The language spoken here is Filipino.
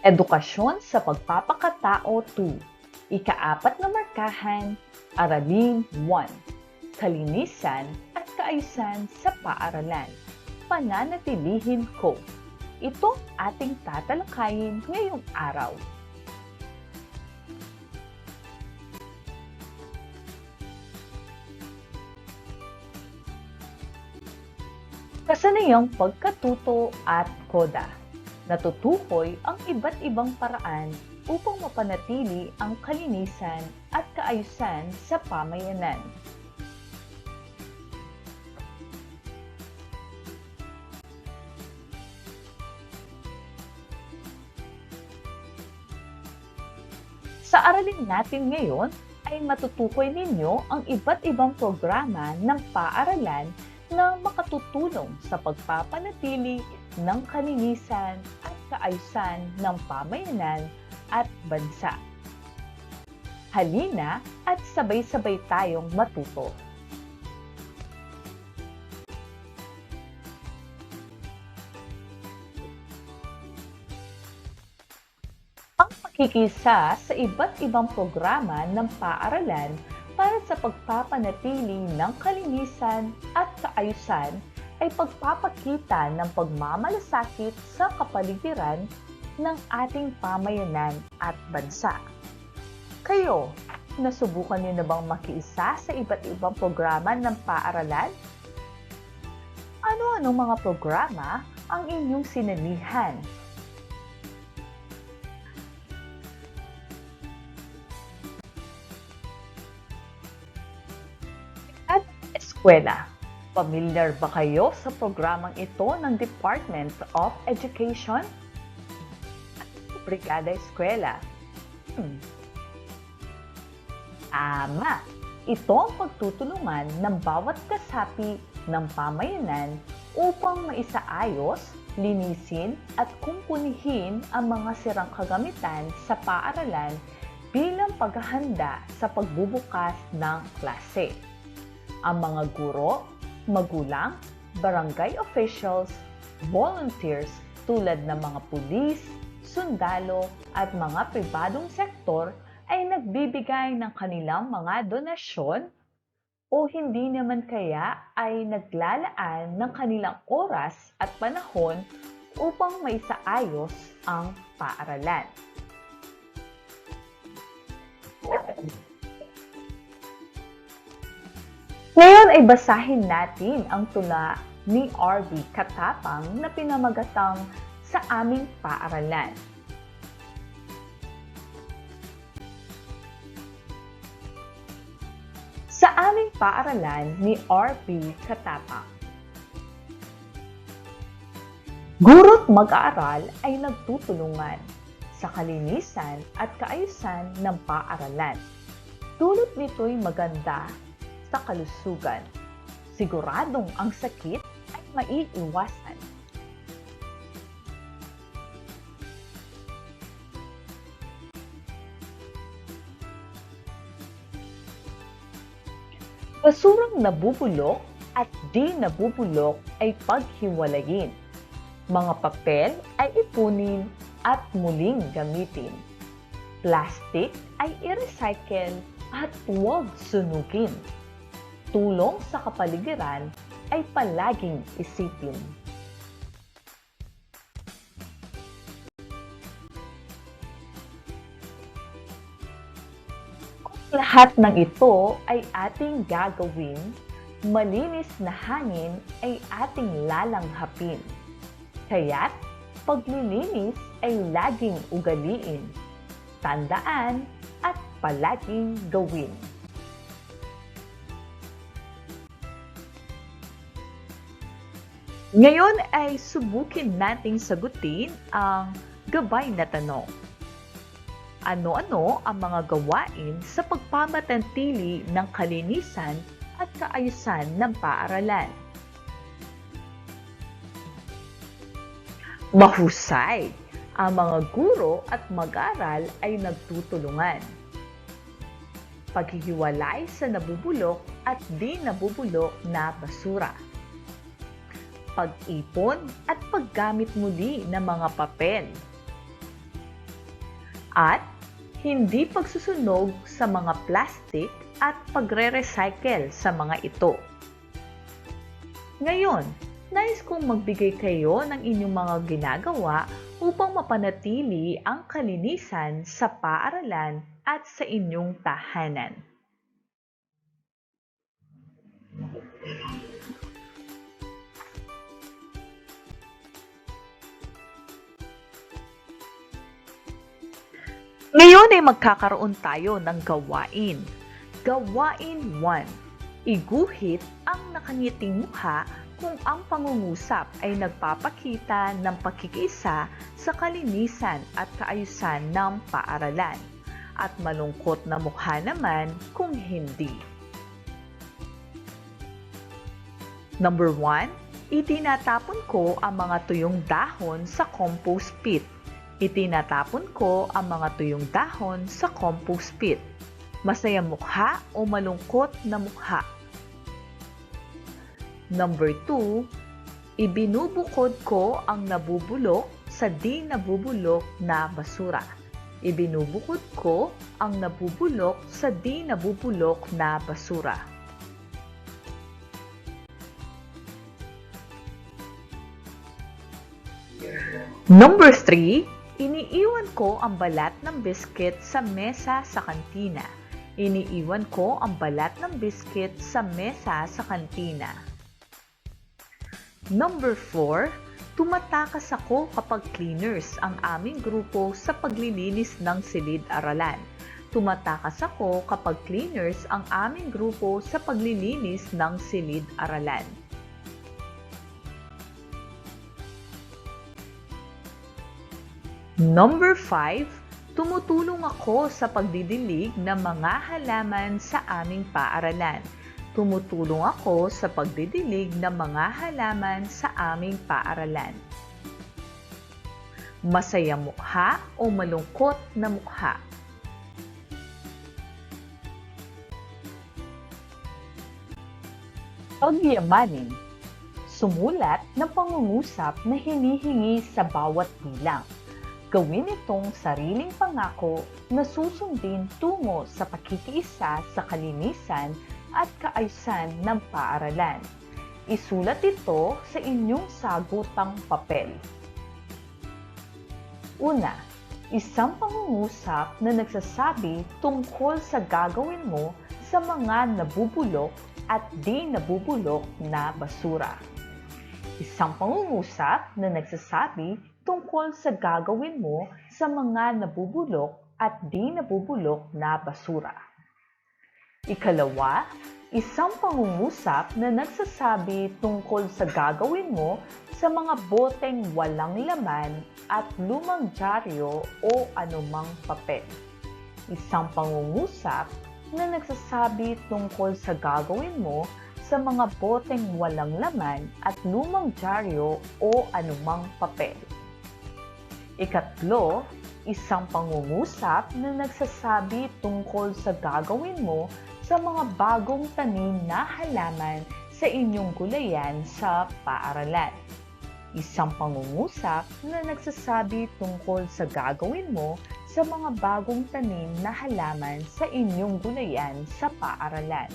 Edukasyon sa Pagpapakatao 2 Ikaapat na Markahan Aralin 1 Kalinisan at Kaayusan sa Paaralan Pananatilihin ko Ito ating tatalakayin ngayong araw. Kasanayang pagkatuto at koda. Natutukoy ang iba't ibang paraan upang mapanatili ang kalinisan at kaayusan sa pamayanan. Sa aralin natin ngayon ay matutukoy ninyo ang iba't ibang programa ng paaralan na makatutulong sa pagpapanatili ng kalinisan at kaayusan ng pamayanan at bansa. Halina at sabay-sabay tayong matuto. Ang pakikisa sa iba't ibang programa ng paaralan para sa pagpapanatili ng kalinisan at kaayusan ay pagpapakita ng pagmamalasakit sa kapaligiran ng ating pamayanan at bansa. Kayo, nasubukan niyo na bang makiisa sa iba't ibang programa ng paaralan? Ano-anong mga programa ang inyong sinalihan? At eskwela. Familiar ba kayo sa programang ito ng Department of Education? Brigada Eskwela. Hmm. Tama! Ito ang pagtutulungan ng bawat kasapi ng pamayanan upang maisaayos, linisin at kumpunihin ang mga sirang kagamitan sa paaralan bilang paghahanda sa pagbubukas ng klase. Ang mga guro, magulang, barangay officials, volunteers tulad ng mga pulis, sundalo at mga pribadong sektor ay nagbibigay ng kanilang mga donasyon o hindi naman kaya ay naglalaan ng kanilang oras at panahon upang maisaayos ang paaralan. Ngayon ay basahin natin ang tula ni R.B. Katapang na pinamagatang sa aming paaralan. Sa aming paaralan ni R.B. Katapang. Guro't mag-aaral ay nagtutulungan sa kalinisan at kaayusan ng paaralan. Dulot nito'y maganda sa kalusugan. Siguradong ang sakit ay maiiwasan. Basurang nabubulok at di nabubulok ay paghiwalayin. Mga papel ay ipunin at muling gamitin. Plastic ay i-recycle at huwag sunugin. Tulong sa kapaligiran ay palaging isipin. lahat ng ito ay ating gagawin, malinis na hangin ay ating lalanghapin. Kaya't paglilinis ay laging ugaliin, tandaan at palaging gawin. Ngayon ay subukin nating sagutin ang gabay na tanong. Ano-ano ang mga gawain sa pagpamatantili ng kalinisan at kaayusan ng paaralan? Mahusay! Ang mga guro at mag-aral ay nagtutulungan. Paghihiwalay sa nabubulok at di nabubulok na basura. Pag-ipon at paggamit muli ng mga papel At hindi pagsusunog sa mga plastic at pagre-recycle sa mga ito. Ngayon, nais kong magbigay kayo ng inyong mga ginagawa upang mapanatili ang kalinisan sa paaralan at sa inyong tahanan. Ngayon ay magkakaroon tayo ng gawain. Gawain 1. Iguhit ang nakangiting mukha kung ang pangungusap ay nagpapakita ng pakikiisa sa kalinisan at kaayusan ng paaralan at malungkot na mukha naman kung hindi. Number 1, itinatapon ko ang mga tuyong dahon sa compost pit. Itinatapon ko ang mga tuyong dahon sa compost pit. Masaya mukha o malungkot na mukha. Number 2, ibinubukod ko ang nabubulok sa di nabubulok na basura. Ibinubukod ko ang nabubulok sa di nabubulok na basura. Number 3, iniiwan ko ang balat ng biscuit sa mesa sa kantina. Iniiwan ko ang balat ng biscuit sa mesa sa kantina. Number 4, tumatakas ako kapag cleaners ang aming grupo sa paglilinis ng silid-aralan. Tumatakas ako kapag cleaners ang aming grupo sa paglilinis ng silid-aralan. Number 5, tumutulong ako sa pagdidilig ng mga halaman sa aming paaralan. Tumutulong ako sa pagdidilig ng mga halaman sa aming paaralan. Masaya mukha o malungkot na mukha. Pagyamanin Sumulat ng pangungusap na hinihingi sa bawat bilang gawin itong sariling pangako na susundin tungo sa pakikiisa sa kalinisan at kaayusan ng paaralan. Isulat ito sa inyong sagutang papel. Una, isang pangungusap na nagsasabi tungkol sa gagawin mo sa mga nabubulok at di nabubulok na basura. Isang pangungusap na nagsasabi tungkol sa gagawin mo sa mga nabubulok at di nabubulok na basura. Ikalawa, isang pangungusap na nagsasabi tungkol sa gagawin mo sa mga boteng walang laman at lumang dyaryo o anumang papel. Isang pangungusap na nagsasabi tungkol sa gagawin mo sa mga boteng walang laman at lumang dyaryo o anumang papel. Ikatlo, isang pangungusap na nagsasabi tungkol sa gagawin mo sa mga bagong tanim na halaman sa inyong gulayan sa paaralan. Isang pangungusap na nagsasabi tungkol sa gagawin mo sa mga bagong tanim na halaman sa inyong gulayan sa paaralan